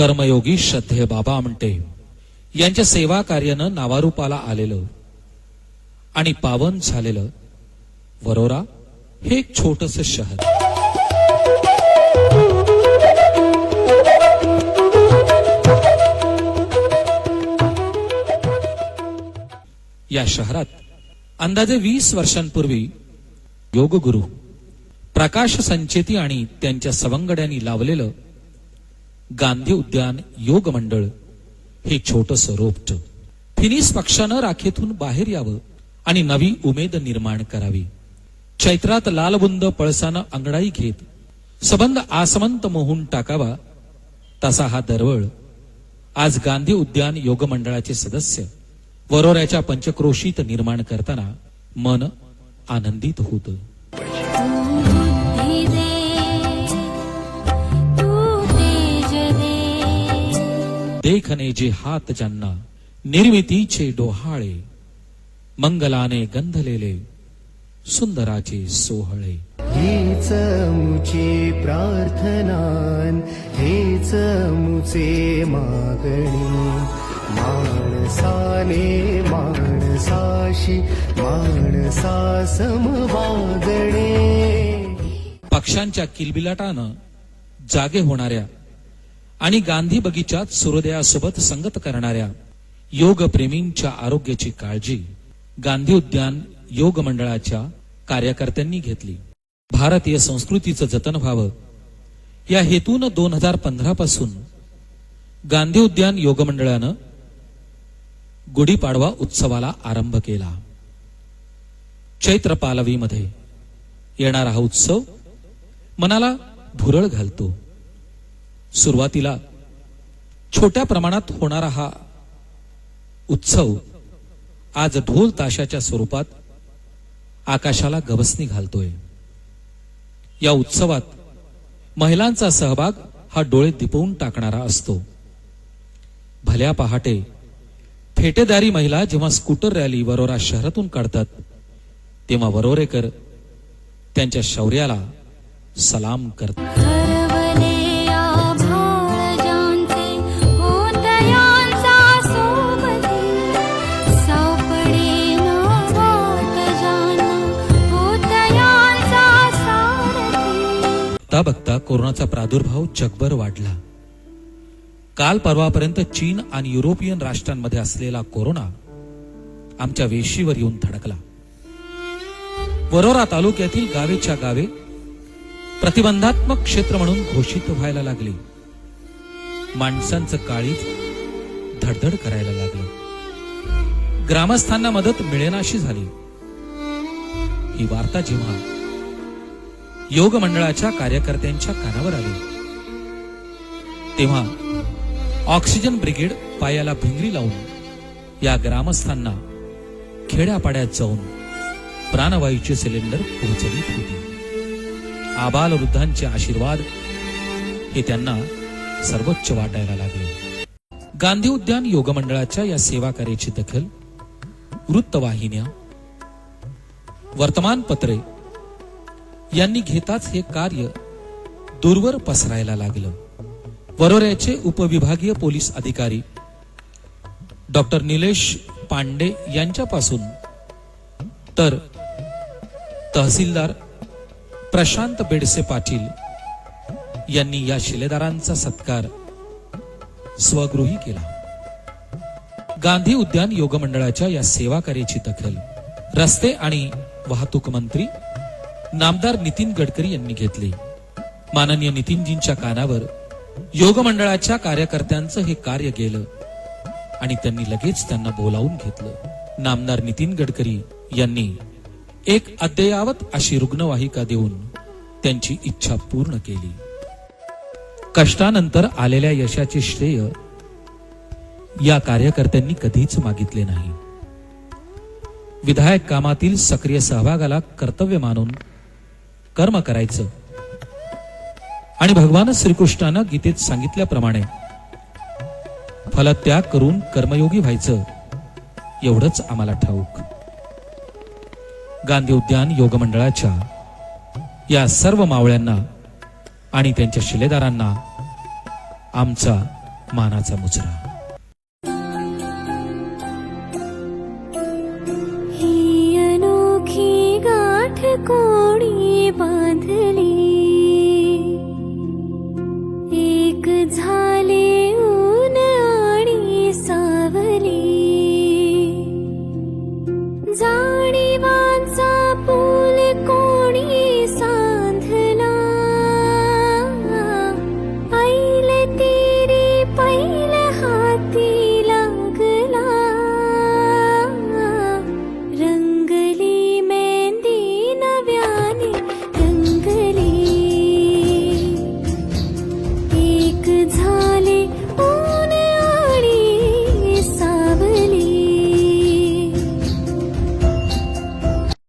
कर्मयोगी श्रद्धे बाबा म्हणते. यांच्या सेवा कार्यानं नावारूपाला आलेलं आणि पावन झालेलं वरोरा हे एक छोटस शहर. या शहरात अंदाजे वीस वर्षांपूर्वी योगगुरु प्रकाश संचेती आणि त्यांच्या सवंगड्यांनी लावलेलं गांधी उद्यान योग मंडळ हे छोटस रोपट. फिनिस पक्षानं राखेतून बाहेर यावं आणि नवी उमेद निर्माण करावी. चैत्रात लालबुंद पळसानं अंगडाई घेत सबंध आसमंत मोहून टाकावा तसा हा दरवळ. आज गांधी उद्यान योग मंडळाचे सदस्य वरोऱ्याच्या पंचक्रोशीत निर्माण करताना मन आनंदित होतं. देखने जे हात ज्यांना निर्मितीचे डोहाळे मंगलाने गंधलेले सुंदराचे सोहळे। हीच मुची प्रार्थनान हेच मुचे मागणी। माणसाने माणसाशी माणसा समवागणे पक्षांच्या किलबिलाटानं जागे होणाऱ्या आणि गांधी बगीचात सूर्योदयासोबत संगत करणाऱ्या योगप्रेमींच्या आरोग्याची काळजी गांधी उद्यान योग मंडळाच्या कार्यकर्त्यांनी घेतली. भारतीय संस्कृतीचं जतन व्हावं. या हेतून दोन हजार पंधरा पासून गांधी उद्यान योग मंडळानं गुढीपाडवा उत्सवाला आरंभ केला. चैत्र पालवीमध्ये येणारा हा उत्सव मनाला भुरळ घालतो. सुरुवातीला छोट्या प्रमाणात होणारा हा उत्सव आज ढोल ताशाच्या स्वरूपात आकाशाला गवसणी घालतोय. या उत्सवात महिलांचा सहभाग हा डोळे दिपवून टाकणारा असतो. भल्या पहाटे फेटेदारी महिला जेव्हा स्कूटर रॅली वरोरा शहरातून काढतात तेव्हा वरोरेकर त्यांच्या शौर्याला सलाम करतात. बघता बघता कोरोनाचा प्रादुर्भाव जगभर वाढला. काल परवापर्यंत चीन आणि युरोपियन राष्ट्रांमध्ये असलेला कोरोना आमच्या वेशीवर येऊन धडकला. वरोरा तालुक्यातील गावेच्या गावे प्रतिबंधात्मक क्षेत्र म्हणून घोषित व्हायला लागले. माणसांचं काळीज धडधड करायला लागलं. ग्रामस्थांना मदत मिळेनाशी झाली. ही वार्ता जेव्हा योग मंडळाच्या कार्यकर्त्यांच्या कानावर आले. तेव्हा ऑक्सिजन ब्रिगेड पायाला भिंगरी लावून या ग्रामस्थांना खेड्यापाड्यात जाऊन प्राणवायूचे सिलेंडर पोहोचवित होते. आबाल वृद्धांचे आशीर्वाद हे त्यांना सर्वोच्च वाटायला लागले. गांधी उद्यान योग मंडळाच्या या सेवा कार्याची दखल वृत्तवाहिन्या वर्तमानपत्रे यांनी घेताच हे कार्य दूरवर पसरायला लागलं. वरोऱ्याचे उपविभागीय पोलीस अधिकारी डॉक्टर निलेश पांडे यांच्यापासून तर तहसीलदार प्रशांत बेडसे पाटील यांनी या शिलेदारांचा सत्कार स्वगृही केला. गांधी उद्यान योग मंडळाच्या या सेवा कार्याची दखल रस्ते आणि वाहतूक मंत्री नामदार नितीन गडकरी यांनी घेतले. माननीय नितीनजींच्या कानावर योग मंडळाच्या कार्यकर्त्यांचं हे कार्य गेलं आणि त्यांनी लगेच त्यांना बोलावून घेतलं. नामदार नितीन गडकरी यांनी एक अद्ययावत अशी रुग्णवाहिका देऊन त्यांची इच्छा पूर्ण केली. कष्टानंतर आलेल्या यशाचे श्रेय या कार्यकर्त्यांनी कधीच मागितले नाही. विधायक कामातील सक्रिय सहभागाला कर्तव्य मानून कर्म करायचं. आणि भगवान श्रीकृष्णानं गीतेत सांगितल्याप्रमाणे फलत्याग करून कर्मयोगी व्हायचं एवढंच आम्हाला ठाऊक. गांधी उद्यान योग मंडळाच्या या सर्व मावळ्यांना आणि त्यांच्या शिलेदारांना आमचा मानाचा मुजरा. ही अनोखी गाठ कोणी जाणीव